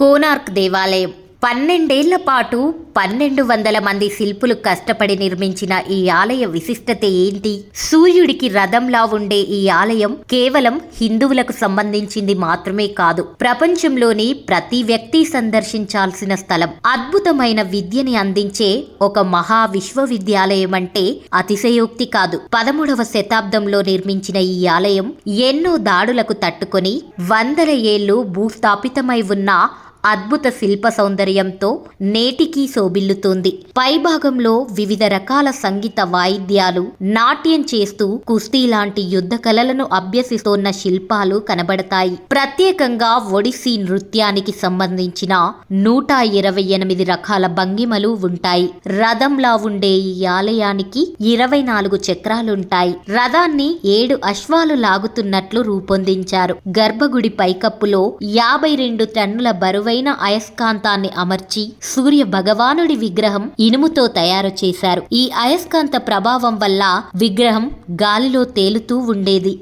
కోనార్క్ దేవాలయం. పన్నెండేళ్ళ పాటు పన్నెండు వందల మంది శిల్పులు కష్టపడి నిర్మించిన ఈ ఆలయ విశిష్టత ఏంటి? సూర్యుడికి రథంలా ఉండే ఈ ఆలయం కేవలం హిందువులకు సంబంధించింది మాత్రమే కాదు ప్రపంచంలోని ప్రతి వ్యక్తి సందర్శించాల్సిన స్థలం. అద్భుతమైన విద్యని అందించే ఒక మహా విశ్వవిద్యాలయం అంటే అతిశయోక్తి కాదు. పదమూడవ శతాబ్దంలో నిర్మించిన ఈ ఆలయం ఎన్నో దాడులకు తట్టుకొని వందల ఏళ్ళు భూస్థాపితమై ఉన్న అద్భుత శిల్ప సౌందర్యంతో నేటికీ శోభిల్లుతోంది. పైభాగంలో వివిధ రకాల సంగీత వాయిద్యాలు నాట్యం చేస్తూ కుస్తీ లాంటి యుద్ధ కళలను అభ్యసిస్తోన్న శిల్పాలు కనబడతాయి. ప్రత్యేకంగా ఒడిస్సీ నృత్యానికి సంబంధించిన నూట ఇరవై ఎనిమిది రకాల భంగిమలు ఉంటాయి. రథంలా ఉండే ఈ ఆలయానికి ఇరవై నాలుగు చక్రాలుంటాయి. రథాన్ని ఏడు అశ్వాలు లాగుతున్నట్లు రూపొందించారు. గర్భగుడి పైకప్పులో యాభై రెండు టన్నుల బరువైన అయస్కాంతాన్ని అమర్చి సూర్య భగవానుడి విగ్రహం ఇనుముతో తయారు చేశారు. ఈ అయస్కాంత ప్రభావం వల్ల విగ్రహం గాలిలో తేలుతూ ఉండేది.